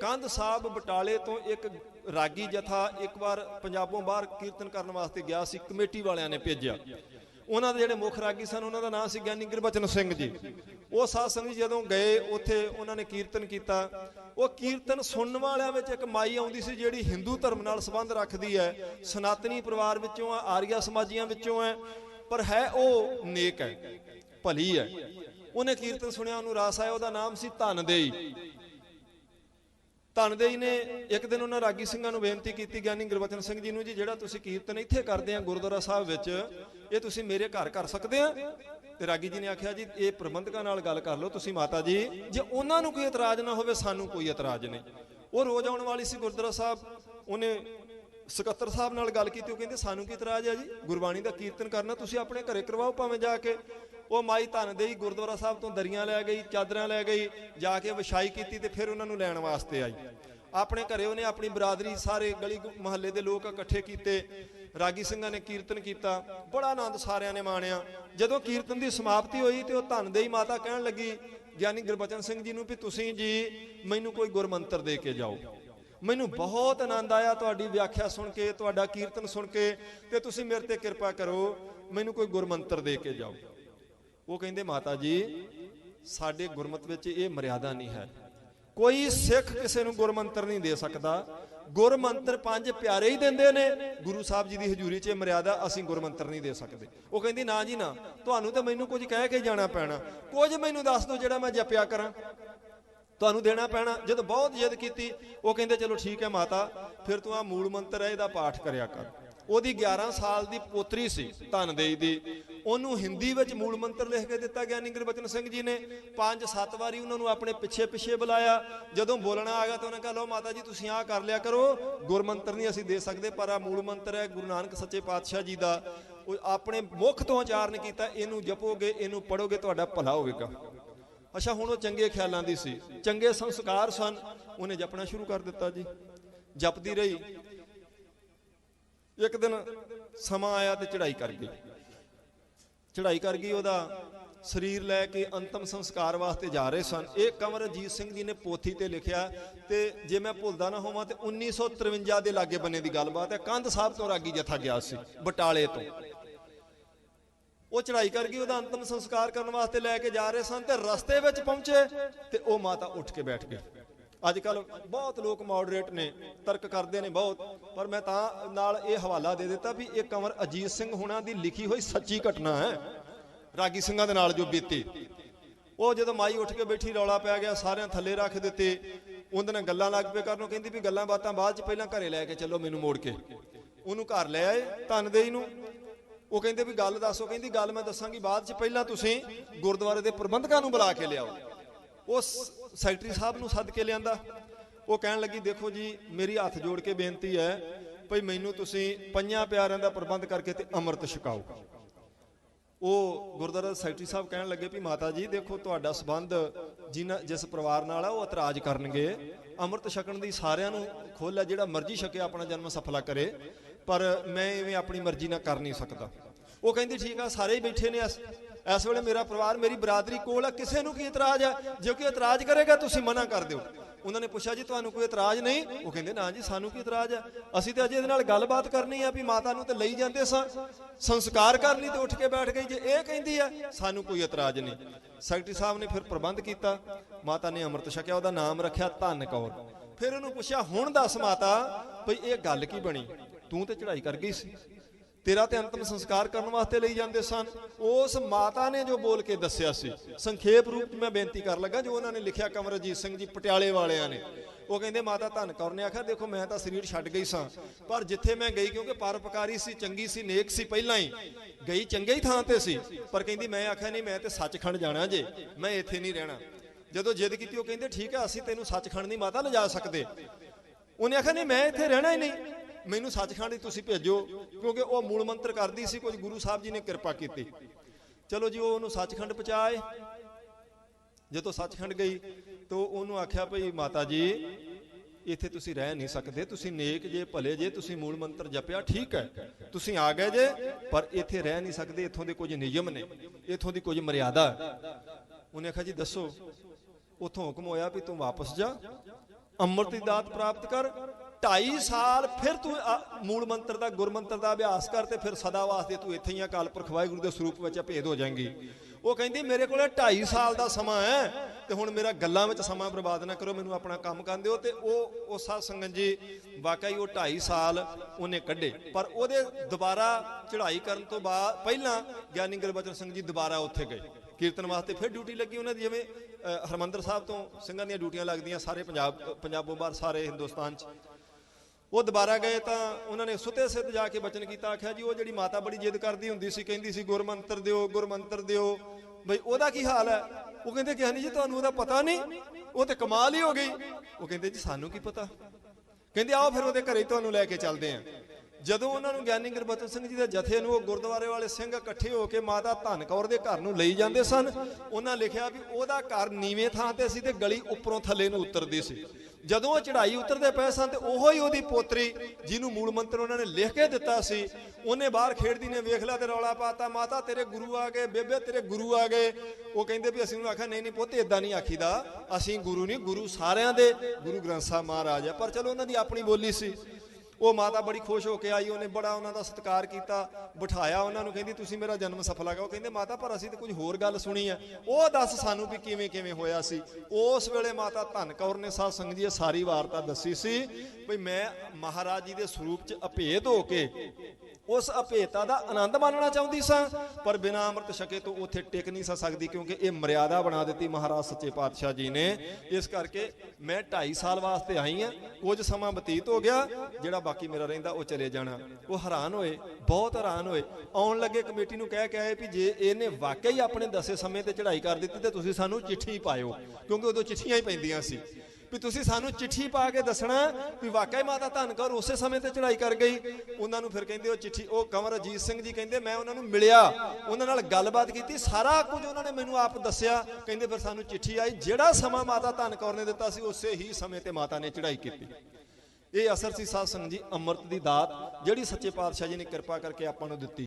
ਕੰਧ ਸਾਹਿਬ ਬਟਾਲੇ ਤੋਂ ਇੱਕ ਰਾਗੀ ਜਥਾ ਇੱਕ ਵਾਰ ਪੰਜਾਬੋਂ ਬਾਹਰ ਕੀਰਤਨ ਕਰਨ ਵਾਸਤੇ ਗਿਆ ਸੀ, ਕਮੇਟੀ ਵਾਲਿਆਂ ਨੇ ਭੇਜਿਆ। ਉਹਨਾਂ ਦੇ ਜਿਹੜੇ ਮੁੱਖ ਰਾਗੀ ਸਨ, ਉਹਨਾਂ ਦਾ ਨਾਮ ਸੀ ਗਿਆਨੀ ਗੁਰਬਚਨ ਸਿੰਘ ਜੀ। ਉਹ ਸਾਧ ਜੀ ਜਦੋਂ ਗਏ, ਉੱਥੇ ਉਹਨਾਂ ਨੇ ਕੀਰਤਨ ਕੀਤਾ। ਉਹ ਕੀਰਤਨ ਸੁਣਨ ਵਾਲਿਆਂ ਵਿੱਚ ਇੱਕ ਮਾਈ ਆਉਂਦੀ ਸੀ, ਜਿਹੜੀ ਹਿੰਦੂ ਧਰਮ ਨਾਲ ਸੰਬੰਧ ਰੱਖਦੀ ਹੈ। ਸਨਾਤਨੀ ਪਰਿਵਾਰ ਵਿੱਚੋਂ ਆ ਆਰੀਆ ਸਮਾਜੀਆਂ ਵਿੱਚੋਂ ਹੈ, ਪਰ ਹੈ ਉਹ ਨੇਕ ਹੈ, ਭਲੀ ਹੈ। ਉਹਨੇ ਕੀਰਤਨ ਸੁਣਿਆ, ਉਹਨੂੰ ਰਾਸ ਆਇਆ, ਉਹਦਾ ਨਾਮ ਸੀ ਧਨਦੇਈ ਧਨਦੇਈ ਨੇ ਇੱਕ ਦਿਨ ਉਹਨਾਂ ਰਾਗੀ ਸਿੰਘਾਂ ਨੂੰ ਬੇਨਤੀ ਕੀਤੀ, ਗਿਆਨੀ ਗੁਰਬਚਨ ਸਿੰਘ ਜੀ ਨੂੰ ਜੀ, ਜਿਹੜਾ ਤੁਸੀਂ ਕੀਰਤਨ ਇੱਥੇ ਕਰਦੇ ਆ ਗੁਰਦੁਆਰਾ ਸਾਹਿਬ ਵਿੱਚ, ਇਹ ਤੁਸੀਂ ਮੇਰੇ ਘਰ ਕਰ ਸਕਦੇ ਆ। ਤੇ ਰਾਗੀ ਜੀ ਨੇ ਆਖਿਆ ਜੀ, ਇਹ ਪ੍ਰਬੰਧਕਾਂ ਨਾਲ ਗੱਲ ਕਰ ਲਓ ਤੁਸੀਂ ਮਾਤਾ ਜੀ। ਜੇ ਉਹਨਾਂ ਨੂੰ ਕੋਈ ਇਤਰਾਜ਼ ਨਾ ਹੋਵੇ, ਸਾਨੂੰ ਕੋਈ ਇਤਰਾਜ਼ ਨਹੀਂ। ਉਹ ਰੋਜ਼ ਆਉਣ ਵਾਲੀ ਸੀ ਗੁਰਦੁਆਰਾ ਸਾਹਿਬ, ਉਹਨੇ ਸਕੱਤਰ ਸਾਹਿਬ ਨਾਲ ਗੱਲ ਕੀਤੀ, ਉਹ ਕਹਿੰਦੇ, ਸਾਨੂੰ ਕੀ ਇਤਰਾਜ਼ ਹੈ ਜੀ? ਗੁਰਬਾਣੀ ਦਾ ਕੀਰਤਨ ਕਰਨਾ, ਤੁਸੀਂ ਆਪਣੇ ਘਰੇ ਕਰਵਾਓ ਭਾਵੇਂ ਜਾ ਕੇ। ਉਹ ਮਾਈ ਧਨਦੇਈ ਗੁਰਦੁਆਰਾ ਸਾਹਿਬ ਤੋਂ ਦਰੀਆਂ ਲੈ ਗਈ, ਚਾਦਰਾਂ ਲੈ ਗਈ, ਜਾ ਕੇ ਵਿਛਾਈ ਕੀਤੀ ਤੇ ਫਿਰ ਉਹਨਾਂ ਨੂੰ ਲੈਣ ਵਾਸਤੇ ਆਈ। ਆਪਣੇ ਘਰੇ ਉਹਨੇ ਆਪਣੀ ਬਰਾਦਰੀ ਸਾਰੇ ਗਲੀ ਮੁਹੱਲੇ ਦੇ ਲੋਕ ਇਕੱਠੇ ਕੀਤੇ। ਰਾਗੀ ਸਿੰਘਾਂ ਨੇ ਕੀਰਤਨ ਕੀਤਾ। ਬੜਾ ਆਨੰਦ ਸਾਰਿਆਂ ਨੇ ਮਾਣਿਆ। ਜਦੋਂ ਕੀਰਤਨ ਦੀ ਸਮਾਪਤੀ ਹੋਈ ਤੇ ਉਹ ਧਨ ਮਾਤਾ ਕਹਿਣ ਲੱਗੀ, ਗਿਆਨੀ ਗੁਰਬਚਨ ਸਿੰਘ ਜੀ ਨੂੰ ਵੀ ਤੁਸੀਂ ਜੀ ਮੈਨੂੰ ਕੋਈ ਗੁਰਮੰਤਰ ਦੇ ਕੇ ਜਾਓ। ਮੈਨੂੰ ਬਹੁਤ ਆਨੰਦ ਆਇਆ ਤੁਹਾਡੀ ਵਿਆਖਿਆ ਸੁਣ ਕੇ, ਤੁਹਾਡਾ ਕੀਰਤਨ ਸੁਣ ਕੇ ਤੇ ਤੁਸੀਂ ਮੇਰੇ ਤੇ ਕਿਰਪਾ ਕਰੋ, ਮੈਨੂੰ ਕੋਈ ਗੁਰਮੰਤਰ ਦੇ ਕੇ ਜਾਓ। ਉਹ ਕਹਿੰਦੇ, ਮਾਤਾ ਜੀ, ਸਾਡੇ ਗੁਰਮਤ ਵਿੱਚ ਇਹ ਮਰਿਆਦਾ ਨਹੀਂ ਹੈ। ਕੋਈ ਸਿੱਖ ਕਿਸੇ ਨੂੰ ਗੁਰਮੰਤਰ ਨਹੀਂ ਦੇ ਸਕਦਾ। ਗੁਰਮੰਤਰ ਪੰਜ ਪਿਆਰੇ ਹੀ ਦਿੰਦੇ ਨੇ। ਗੁਰੂ ਸਾਹਿਬ ਜੀ ਦੀ ਹਜ਼ੂਰੀ 'ਚ ਮਰਿਆਦਾ ਅਸੀਂ ਗੁਰਮੰਤਰ ਨਹੀਂ ਦੇ ਸਕਦੇ। ਉਹ ਕਹਿੰਦੀ, ਨਾ ਜੀ, ਨਾ। ਤੁਹਾਨੂੰ ਤਾਂ ਮੈਨੂੰ ਕੁਝ ਕਹਿ ਕੇ ਜਾਣਾ ਪੈਣਾ। ਕੁਝ ਮੈਨੂੰ ਦੱਸ ਦਿਓ ਜਿਹੜਾ ਮੈਂ ਜਪਿਆ ਕਰਾਂ। ਤੁਹਾਨੂੰ ਦੇਣਾ ਪੈਣਾ। ਜਦ ਬਹੁਤ ਜਿੱਦ ਕੀਤੀ, ਉਹ ਕਹਿੰਦੇ, ਚਲੋ ਠੀਕ ਹੈ ਮਾਤਾ, ਫਿਰ ਤੂੰ ਆ ਮੂਲ ਮੰਤਰ ਹੈ, ਇਹਦਾ ਪਾਠ ਕਰਿਆ ਕਰ। ਉਹਦੀ 11 ਸਾਲ ਦੀ ਪੋਤਰੀ ਸੀ ਧਨਦੇਈ ਦੀ। ਉਹਨੂੰ ਹਿੰਦੀ ਵਿੱਚ ਮੂਲ ਮੰਤਰ ਲਿਖ ਕੇ ਦਿੱਤਾ ਗਿਆ ਨਿੰਗਰ ਬਚਨ ਸਿੰਘ ਜੀ ਨੇ। ਪੰਜ ਸੱਤ ਵਾਰੀ ਉਹਨਾਂ ਨੂੰ ਆਪਣੇ ਪਿੱਛੇ ਪਿੱਛੇ ਬੁਲਾਇਆ। ਜਦੋਂ ਬੋਲਣਾ ਆ ਗਿਆ ਤਾਂ ਉਹਨਾਂ ਕਿਹਾ, ਲਓ ਮਾਤਾ ਜੀ, ਤੁਸੀਂ ਆਹ ਕਰ ਲਿਆ ਕਰੋ। ਗੁਰਮੰਤਰ ਨਹੀਂ ਅਸੀਂ ਦੇ ਸਕਦੇ, ਪਰ ਆ ਮੂਲ ਮੰਤਰ ਹੈ ਗੁਰੂ ਨਾਨਕ ਸੱਚੇ ਪਾਤਸ਼ਾਹ ਜੀ ਦਾ। ਉਹ ਆਪਣੇ ਮੁਖ ਤੋਂ ਉਚਾਰਨ ਕੀਤਾ, ਇਹਨੂੰ ਜਪੋਗੇ, ਇਹਨੂੰ ਪੜੋਗੇ, ਤੁਹਾਡਾ ਭਲਾ ਹੋਵੇਗਾ। ਅੱਛਾ, ਹੁਣ ਉਹ ਚੰਗੇ ਖਿਆਲਾਂ ਦੀ ਸੀ। ਚੰਗੇ ਸੰਸਕਾਰ ਸਨ। ਉਹਨੇ ਜਪਣਾ ਸ਼ੁਰੂ ਕਰ ਦਿੱਤਾ ਜੀ। ਜਪਦੀ ਰਹੀ। ਇੱਕ ਦਿਨ ਸਮਾਂ ਆਇਆ ਤੇ ਚੜ੍ਹਾਈ ਕਰ ਗਈ। ਚੜ੍ਹਾਈ ਕਰ ਗਈ, ਉਹਦਾ ਸਰੀਰ ਲੈ ਕੇ ਅੰਤਮ ਸੰਸਕਾਰ ਵਾਸਤੇ ਜਾ ਰਹੇ ਸਨ। ਇਹ ਕੰਵਰ ਅਜੀਤ ਸਿੰਘ ਜੀ ਨੇ ਪੋਥੀ ਤੇ ਲਿਖਿਆ, ਤੇ ਜੇ ਮੈਂ ਭੁੱਲਦਾ ਨਾ ਹੋਵਾਂ ਤੇ 1953 ਦੇ ਲਾਗੇ ਬੰਨੇ ਦੀ ਗੱਲਬਾਤ ਹੈ। ਕੰਧ ਸਾਹਿਬ ਤੋਂ ਰਾਗੀ ਜਥਾ ਗਿਆ ਸੀ, ਬਟਾਲੇ ਤੋਂ। ਉਹ ਚੜ੍ਹਾਈ ਕਰ ਗਈ, ਉਹਦਾ ਅੰਤਮ ਸੰਸਕਾਰ ਕਰਨ ਵਾਸਤੇ ਲੈ ਕੇ ਜਾ ਰਹੇ ਸਨ ਤੇ ਰਸਤੇ ਵਿੱਚ ਪਹੁੰਚੇ ਤੇ ਉਹ ਮਾਤਾ ਉੱਠ ਕੇ ਬੈਠ ਗਈ। ਅੱਜ ਕੱਲ ਬਹੁਤ ਲੋਕ ਮੋਡਰੇਟ ਨੇ, ਤਰਕ ਕਰਦੇ ਨੇ ਬਹੁਤ, ਪਰ ਮੈਂ ਤਾਂ ਨਾਲ ਇਹ ਹਵਾਲਾ ਦੇ ਦਿੱਤਾ ਵੀ ਇਹ ਕੰਵਰ ਅਜੀਤ ਸਿੰਘ ਹੁਣਾਂ ਦੀ ਲਿਖੀ ਹੋਈ ਸੱਚੀ ਘਟਨਾ ਹੈ, ਰਾਗੀ ਸਿੰਘਾਂ ਦੇ ਨਾਲ ਜੋ ਬੀਤੀ। ਉਹ ਜਦੋਂ ਮਾਈ ਉੱਠ ਕੇ ਬੈਠੀ, ਰੌਲਾ ਪੈ ਗਿਆ, ਸਾਰਿਆਂ ਥੱਲੇ ਰੱਖ ਦਿੱਤੇ, ਉਹਦੇ ਨਾਲ ਗੱਲਾਂ ਲੱਗ ਪਏ ਕਰਨ, ਉਹ ਕਹਿੰਦੀ ਵੀ ਗੱਲਾਂ ਬਾਤਾਂ ਬਾਅਦ ਚ ਪਹਿਲਾਂ ਘਰੇ ਲੈ ਕੇ ਚੱਲੋ ਮੈਨੂੰ ਮੋੜ ਕੇ। ਉਹਨੂੰ ਘਰ ਲੈ ਆਏ ਧਨਦੇਈ ਨੂੰ। ਉਹ ਕਹਿੰਦੇ ਵੀ ਗੱਲ ਦੱਸੋ, ਕਹਿੰਦੀ ਗੱਲ ਮੈਂ ਦੱਸਾਂਗੀ ਬਾਅਦ ਚ, ਪਹਿਲਾਂ ਤੁਸੀਂ ਗੁਰਦੁਆਰੇ ਦੇ ਪ੍ਰਬੰਧਕਾਂ ਨੂੰ ਬੁਲਾ ਕੇ ਲਿਆਓ। ਉਸ ਸੈਕਟਰੀ ਸਾਹਿਬ ਨੂੰ ਸੱਦ ਕੇ ਲਿਆਂਦਾ। ਉਹ ਕਹਿਣ ਲੱਗੀ, ਦੇਖੋ ਜੀ, ਮੇਰੀ ਹੱਥ ਜੋੜ ਕੇ ਬੇਨਤੀ ਹੈ ਭਈ ਮੈਨੂੰ ਤੁਸੀਂ ਪੰਜਾਂ ਪਿਆਰਿਆਂ ਦਾ ਪ੍ਰਬੰਧ ਕਰਕੇ ਤੇ ਅੰਮ੍ਰਿਤ ਛਕਾਓ। ਉਹ ਗੁਰਦੁਆਰਾ ਸੈਕਟਰੀ ਸਾਹਿਬ ਕਹਿਣ ਲੱਗੇ ਵੀ ਮਾਤਾ ਜੀ, ਦੇਖੋ ਤੁਹਾਡਾ ਸਬੰਧ ਜਿਨ੍ਹਾਂ ਜਿਸ ਪਰਿਵਾਰ ਨਾਲ ਆ, ਉਹ ਇਤਰਾਜ਼ ਕਰਨਗੇ। ਅੰਮ੍ਰਿਤ ਛਕਣ ਦੀ ਸਾਰਿਆਂ ਨੂੰ ਖੋਲ ਹੈ, ਜਿਹੜਾ ਮਰਜ਼ੀ ਛਕੇ, ਆਪਣਾ ਜਨਮ ਸਫਲਾ ਕਰੇ, ਪਰ ਮੈਂ ਇਵੇਂ ਆਪਣੀ ਮਰਜ਼ੀ ਨਾਲ ਕਰ ਨਹੀਂ ਸਕਦਾ। ਉਹ ਕਹਿੰਦੀ, ਠੀਕ ਆ, ਸਾਰੇ ਹੀ ਬੈਠੇ ਨੇ ਇਸ ਵੇਲੇ ਮੇਰਾ ਪਰਿਵਾਰ, ਮੇਰੀ ਬਰਾਦਰੀ ਕੋਲ ਆ, ਕਿਸੇ ਨੂੰ ਕੀ ਇਤਰਾਜ਼ ਆ? ਜੇ ਕੋਈ ਇਤਰਾਜ਼ ਕਰੇਗਾ, ਤੁਸੀਂ ਮਨਾ ਕਰ ਦਿਓ। ਉਹਨਾਂ ਨੇ ਪੁੱਛਿਆ ਜੀ, ਤੁਹਾਨੂੰ ਕੋਈ ਇਤਰਾਜ਼ ਨਹੀਂ? ਉਹ ਕਹਿੰਦੇ, ਨਾ ਜੀ, ਸਾਨੂੰ ਕੀ ਇਤਰਾਜ਼ ਆ? ਅਸੀਂ ਤੇ ਅਜੇ ਇਹਦੇ ਨਾਲ ਗੱਲਬਾਤ ਕਰਨੀ ਆ ਵੀ ਮਾਤਾ ਨੂੰ ਤੇ ਲਈ ਜਾਂਦੇ ਸਾਂ। ਸੰਸਕਾਰ ਕਰ ਲਈ ਤੇ ਉੱਠ ਕੇ ਬੈਠ ਗਈ। ਜੇ ਇਹ ਕਹਿੰਦੀ ਆ, ਸਾਨੂੰ ਕੋਈ ਇਤਰਾਜ਼ ਨਹੀਂ। ਸੈਕਟਰੀ ਸਾਹਿਬ ਨੇ ਫਿਰ ਪ੍ਰਬੰਧ ਕੀਤਾ। ਮਾਤਾ ਨੇ ਅੰਮ੍ਰਿਤ ਛਕਿਆ, ਉਹਦਾ ਨਾਮ ਰੱਖਿਆ ਧੰਨ ਕੌਰ। ਫਿਰ ਉਹਨੂੰ ਪੁੱਛਿਆ, ਹੁਣ ਦੱਸ ਮਾਤਾ, ਭਈ ਇਹ ਗੱਲ ਕੀ ਬਣੀ? ਤੂੰ ਤੇ ਚੜ੍ਹਾਈ ਕਰ ਗਈ ਸੀ। ਤੇਰਾ ਤੇ ਅੰਤਮ ਸੰਸਕਾਰ ਕਰਨ ਵਾਸਤੇ ਲਈ ਜਾਂਦੇ ਸਨ। ਉਸ ਮਾਤਾ ਨੇ ਜੋ ਬੋਲ ਕੇ ਦੱਸਿਆ ਸੀ, ਸੰਖੇਪ ਰੂਪ 'ਚ ਮੈਂ ਬੇਨਤੀ ਕਰ ਲੱਗਾ, ਜੋ ਉਹਨਾਂ ਨੇ ਲਿਖਿਆ ਕਮਰਜੀਤ ਸਿੰਘ ਜੀ, ਪਟਿਆਲੇ ਵਾਲਿਆਂ ਨੇ। ਉਹ ਕਹਿੰਦੇ, ਮਾਤਾ, ਧਨ ਕੌਰ ਨੇ ਆਖਿਆ, ਦੇਖੋ, ਮੈਂ ਤਾਂ ਸਰੀਰ ਛੱਡ ਗਈ ਸਾਂ, ਪਰ ਜਿੱਥੇ ਮੈਂ ਗਈ, ਕਿਉਂਕਿ ਪਰਪਕਾਰੀ ਸੀ, ਚੰਗੀ ਸੀ, ਨੇਕ ਸੀ, ਪਹਿਲਾਂ ਹੀ ਗਈ ਚੰਗੇ ਹੀ ਥਾਂ ਤੇ ਸੀ, ਪਰ ਕਹਿੰਦੀ, ਮੈਂ ਆਖਿਆ, ਨਹੀਂ, ਮੈਂ ਤੇ ਸੱਚਖੰਡ ਜਾਣਾ ਜੇ, ਮੈਂ ਇੱਥੇ ਨਹੀਂ ਰਹਿਣਾ। ਜਦੋਂ ਜਿੱਦ ਕੀਤੀ, ਉਹ ਕਹਿੰਦੇ, ਠੀਕ ਹੈ ਅਸੀਂ ਤੈਨੂੰ ਸੱਚਖੰਡ ਨਹੀਂ ਮਾਤਾ ਲਿਜਾ ਸਕਦੇ। ਉਹਨੇ ਆਖਿਆ, ਨਹੀਂ, ਮੈਂ ਇੱਥੇ ਰਹਿਣਾ ਹੀ ਨਹੀਂ। ਮੈਨੂੰ ਸੱਚਖੰਡ ਹੀ ਤੁਸੀਂ ਭੇਜੋ, ਕਿਉਂਕਿ ਉਹ ਮੂਲ ਮੰਤਰ ਕਰਦੀ ਸੀ, ਕੁਝ ਗੁਰੂ ਸਾਹਿਬ ਜੀ ਨੇ ਕਿਰਪਾ ਕੀਤੀ। ਚਲੋ ਜੀ, ਉਹ ਉਹਨੂੰ ਸੱਚਖੰਡ ਪਹੁੰਚਾਏ। ਜਦੋਂ ਸੱਚਖੰਡ ਗਈ, ਤਾਂ ਉਹਨੂੰ ਆਖਿਆ ਭਈ, ਮਾਤਾ ਜੀ, ਇੱਥੇ ਤੁਸੀਂ ਰਹਿ ਨਹੀਂ ਸਕਦੇ, ਤੁਸੀਂ ਨੇਕ ਜੇ, ਭਲੇ ਜੇ, ਤੁਸੀਂ ਮੂਲ ਮੰਤਰ ਜਪਿਆ, ਠੀਕ ਹੈ। ਤੁਸੀਂ ਆ ਗਏ ਜੇ, ਪਰ ਇੱਥੇ ਰਹਿ ਨਹੀਂ ਸਕਦੇ, ਇੱਥੋਂ ਦੇ ਕੁਝ ਨਿਯਮ ਨੇ, ਇੱਥੋਂ ਦੀ ਕੁਝ ਮਰਿਆਦਾ। ਉਹਨੇ ਆਖਿਆ ਜੀ, ਦੱਸੋ, ਉਥੋਂ ਹੁਕਮ ਹੋਇਆ ਵੀ ਤੂੰ ਵਾਪਸ ਜਾ, ਅੰਮ੍ਰਿਤ ਦੀ ਦਾਤ ਪ੍ਰਾਪਤ ਕਰ 2.5 ਸਾਲ ਫਿਰ ਤੂੰ ਆ- ਮੂਲ ਮੰਤਰ ਦਾ ਗੁਰਮੰਤਰ ਦਾ ਅਭਿਆਸ ਕਰ ਤੇ ਫਿਰ ਸਦਾ ਵਾਸਤੇ ਤੂੰ ਇੱਥੇ ਹੀ ਅਕਾਲ ਪੁਰਖ ਵਾਹਿਗੁਰੂ ਦੇ ਸਰੂਪ ਵਿੱਚ ਭੇਦ ਹੋ ਜਾਏਂਗੀ। ਉਹ ਕਹਿੰਦੀ ਮੇਰੇ ਕੋਲੇ 2.5 ਸਾਲ ਦਾ ਸਮਾਂ ਹੈ ਤੇ ਹੁਣ ਮੇਰਾ ਗੱਲਾਂ ਵਿੱਚ ਸਮਾਂ ਬਰਬਾਦ ਨਾ ਕਰੋ ਮੈਨੂੰ ਆਪਣਾ ਕੰਮ ਕਰਨ ਦਿਓ ਤੇ ਉਹ ਉਹ ਸਾਧ ਸੰਗਤ ਜੀ ਵਾਕਈ ਉਹ 2.5 ਸਾਲ ਉਹਨੇ ਕੱਢੇ। ਪਰ ਉਹਦੇ ਦੁਬਾਰਾ ਚੜ੍ਹਾਈ ਕਰਨ ਤੋਂ ਬਾਅਦ ਪਹਿਲਾਂ ਗਿਆਨੀ ਗੁਰਬਚਨ ਸਿੰਘ ਜੀ ਦੁਬਾਰਾ ਉੱਥੇ ਗਏ। ਕੀਰਤਨ ਵਾਸਤੇ ਫਿਰ ਡਿਊਟੀ ਲੱਗੀ ਉਹਨਾਂ ਦੀ ਜਿਵੇਂ ਅ, ਹਰਮੰਦਰ ਸਾਹਿਬ ਤੋਂ ਸਿੰਘਾਂ ਦੀਆਂ ਡਿਊਟੀਆਂ ਲੱਗਦੀਆਂ ਸਾਰੇ ਪੰਜਾਬ ਪੰਜਾਬੋਂ ਬਾਹਰ ਸਾਰੇ ਹਿੰਦੁਸਤਾਨ 'ਚ। ਉਹ ਦੁਬਾਰਾ ਗਏ ਤਾਂ ਉਹਨਾਂ ਨੇ ਸੁਤੇ ਸਿੱਧ ਜਾ ਕੇ ਬਚਨ ਕੀਤਾ, ਆਖਿਆ ਜੀ, ਉਹ ਜਿਹੜੀ ਮਾਤਾ ਬੜੀ ਜਿੱਦ ਕਰਦੀ ਹੁੰਦੀ ਸੀ, ਕਹਿੰਦੀ ਸੀ, ਗੁਰਮੰਤਰ ਦਿਓ ਗੁਰਮੰਤਰ ਦਿਓ। ਬਈ ਉਹਦਾ ਕੀ ਹਾਲ ਹੈ? ਉਹ ਕਹਿੰਦੇ ਕਿ ਹਾਂਜੀ ਜੀ, ਤੁਹਾਨੂੰ ਉਹਦਾ ਪਤਾ ਨਹੀਂ? ਉਹ ਤੇ ਕਮਾਲ ਹੀ ਹੋ ਗਈ। ਉਹ ਕਹਿੰਦੇ ਜੀ, ਸਾਨੂੰ ਕੀ ਪਤਾ? ਕਹਿੰਦੇ, ਆਓ ਫਿਰ ਉਹਦੇ ਘਰੇ ਤੁਹਾਨੂੰ ਲੈ ਕੇ ਚੱਲਦੇ ਆਂ। ਜਦੋਂ ਉਹਨਾਂ ਨੂੰ ਗਿਆਨੀ ਗੁਰਬਚਨ ਸਿੰਘ ਜੀ ਦੇ ਜਥੇ ਨੂੰ ਉਹ ਗੁਰਦੁਆਰੇ ਵਾਲੇ ਸਿੰਘ ਇਕੱਠੇ ਹੋ ਕੇ ਮਾਤਾ ਧੰਨ ਕੌਰ ਦੇ ਘਰ ਨੂੰ ਲਈ ਜਾਂਦੇ ਸਨ, ਉਹਨਾਂ ਲਿਖਿਆ ਵੀ ਉਹਦਾ ਘਰ ਨੀਵੇਂ ਥਾਂ ਤੇ ਸੀ ਤੇ ਗਲੀ ਉੱਪਰੋਂ ਥੱਲੇ ਨੂੰ ਉਤਰਦੀ ਸੀ। ਜਦੋਂ ਉਹ ਚੜ੍ਹਾਈ ਉਤਰਦੇ ਪਏ ਸਨ ਤੇ ਉਹੋ ਹੀ ਉਹਦੀ ਪੋਤਰੀ, ਜਿਹਨੂੰ ਮੂਲ ਮੰਤਰ ਉਹਨਾਂ ਨੇ ਲਿਖ ਕੇ ਦਿੱਤਾ ਸੀ, ਉਹਨੇ ਬਾਹਰ ਖੇਡਦੀ ਨੇ ਵੇਖ ਲਿਆ ਤੇ ਰੌਲਾ ਪਾਤਾ, ਮਾਤਾ, ਤੇਰੇ ਗੁਰੂ ਆ ਗਏ, ਬੇਬੇ, ਤੇਰੇ ਗੁਰੂ ਆ ਗਏ। ਉਹ ਕਹਿੰਦੇ ਵੀ ਅਸੀਂ ਉਹਨੂੰ ਆਖਿਆ, ਨਹੀਂ ਨਹੀਂ ਪੁੱਤ ਇਦਾਂ ਨਹੀਂ ਆਖੀਦਾ। ਅਸੀਂ ਗੁਰੂ ਨਹੀਂ, ਗੁਰੂ ਸਾਰਿਆਂ ਦੇ, ਗੁਰੂ ਗ੍ਰੰਥ ਸਾਹਿਬ ਮਹਾਰਾਜ ਆ। ਪਰ ਚਲੋ ਉਹਨਾਂ ਦੀ ਆਪਣੀ ਬੋਲੀ ਸੀ। ਉਹ ਮਾਤਾ ਬੜੀ ਖੁਸ਼ ਹੋ ਕੇ ਆਈ, ਉਹਨੇ ਬੜਾ ਉਹਨਾਂ ਦਾ ਸਤਿਕਾਰ ਕੀਤਾ, ਬਿਠਾਇਆ ਉਹਨਾਂ ਨੂੰ, ਕਹਿੰਦੀ, ਤੁਸੀਂ ਮੇਰਾ ਜਨਮ ਸਫਲ ਹੈਗਾ। ਉਹ ਕਹਿੰਦੇ, ਮਾਤਾ, ਪਰ ਅਸੀਂ ਤਾਂ ਕੁਝ ਹੋਰ ਗੱਲ ਸੁਣੀ ਆ। ਉਹ ਦੱਸ ਸਾਨੂੰ ਵੀ ਕਿਵੇਂ ਕਿਵੇਂ ਹੋਇਆ ਸੀ। ਉਸ ਵੇਲੇ ਮਾਤਾ ਧਨ ਕੌਰ ਨੇ ਸਾਧ ਸੰਗਤ ਜੀ ਸਾਰੀ ਵਾਰਤਾ ਦੱਸੀ ਸੀ, ਵੀ ਮੈਂ ਮਹਾਰਾਜ ਜੀ ਦੇ ਸਰੂਪ 'ਚ ਅਭੇਦ ਹੋ ਕੇ ਉਸ ਅਭੇਤਾ ਦਾ ਆਨੰਦ ਮਾਣਨਾ ਚਾਹੁੰਦੀ ਸਾਂ। ਪਰ ਬਿਨਾਂ ਅੰਮ੍ਰਿਤ ਛਕੇ ਤੋਂ ਉੱਥੇ ਟਿਕ ਨਹੀਂ ਸਕਦੀ, ਕਿਉਂਕਿ ਇਹ ਮਰਿਆਦਾ ਬਣਾ ਦਿੱਤੀ ਮਹਾਰਾਜ ਸੱਚੇ ਪਾਤਸ਼ਾਹ ਜੀ ਨੇ। ਇਸ ਕਰਕੇ ਮੈਂ 2.5 ਸਾਲ ਵਾਸਤੇ ਆਈ ਆ। ਕੁਝ ਸਮਾਂ ਬਤੀਤ ਹੋ ਗਿਆ, ਜਿਹੜਾ ਬਾਕੀ ਮੇਰਾ ਰਹਿੰਦਾ, ਉਹ ਚਲੇ ਜਾਣਾ। ਉਹ ਹੈਰਾਨ ਹੋਏ, ਬਹੁਤ ਹੈਰਾਨ ਹੋਏ। ਆਉਣ ਲੱਗੇ ਕਮੇਟੀ ਨੂੰ ਕਹਿ ਕੇ ਆਏ ਵੀ ਜੇ ਇਹਨੇ ਵਾਕਈ ਆਪਣੇ ਦੱਸੇ ਸਮੇਂ ਤੇ ਚੜ੍ਹਾਈ ਕਰ ਦਿੱਤੀ, ਤੇ ਤੁਸੀਂ ਸਾਨੂੰ ਚਿੱਠੀ ਪਾਇਓ, ਕਿਉਂਕਿ ਉਦੋਂ ਚਿੱਠੀਆਂ ਹੀ ਪੈਂਦੀਆਂ ਸੀ। ਵੀ ਤੁਸੀਂ ਸਾਨੂੰ ਚਿੱਠੀ ਪਾ ਕੇ ਦੱਸਣਾ ਵੀ ਵਾਕਈ ਮਾਤਾ ਧੰਨ ਕੌਰ, ਉਸੇ ਸਮੇਂ ਤੇ ਚੜ੍ਹਾਈ ਕਰ ਗਈ। ਉਹਨਾਂ ਨੂੰ ਫਿਰ ਕਹਿੰਦੇ ਉਹ ਚਿੱਠੀ, ਉਹ ਕੰਵਰ ਅਜੀਤ ਸਿੰਘ ਜੀ ਕਹਿੰਦੇ, ਮੈਂ ਉਹਨਾਂ ਨੂੰ ਮਿਲਿਆ। ਉਹਨਾਂ ਨਾਲ ਗੱਲਬਾਤ ਕੀਤੀ, ਸਾਰਾ ਕੁਝ ਉਹਨਾਂ ਨੇ ਮੈਨੂੰ ਆਪ ਦੱਸਿਆ। ਕਹਿੰਦੇ ਫਿਰ ਸਾਨੂੰ ਚਿੱਠੀ ਆਈ। ਜਿਹੜਾ ਸਮਾਂ ਮਾਤਾ ਧੰਨ ਕੌਰ ਨੇ ਦਿੱਤਾ ਸੀ, ਉਸੇ ਹੀ ਸਮੇਂ ਤੇ ਮਾਤਾ ਨੇ ਚੜ੍ਹਾਈ ਕੀਤੀ। ਇਹ ਅਸਰ ਸੀ ਸਾਧ ਸੰਗਤ ਜੀ ਅੰਮ੍ਰਿਤ ਦੀ ਦਾਤ, ਜਿਹੜੀ ਸੱਚੇ ਪਾਤਸ਼ਾਹ ਜੀ ਨੇ ਕਿਰਪਾ ਕਰਕੇ ਆਪਾਂ ਨੂੰ ਦਿੱਤੀ।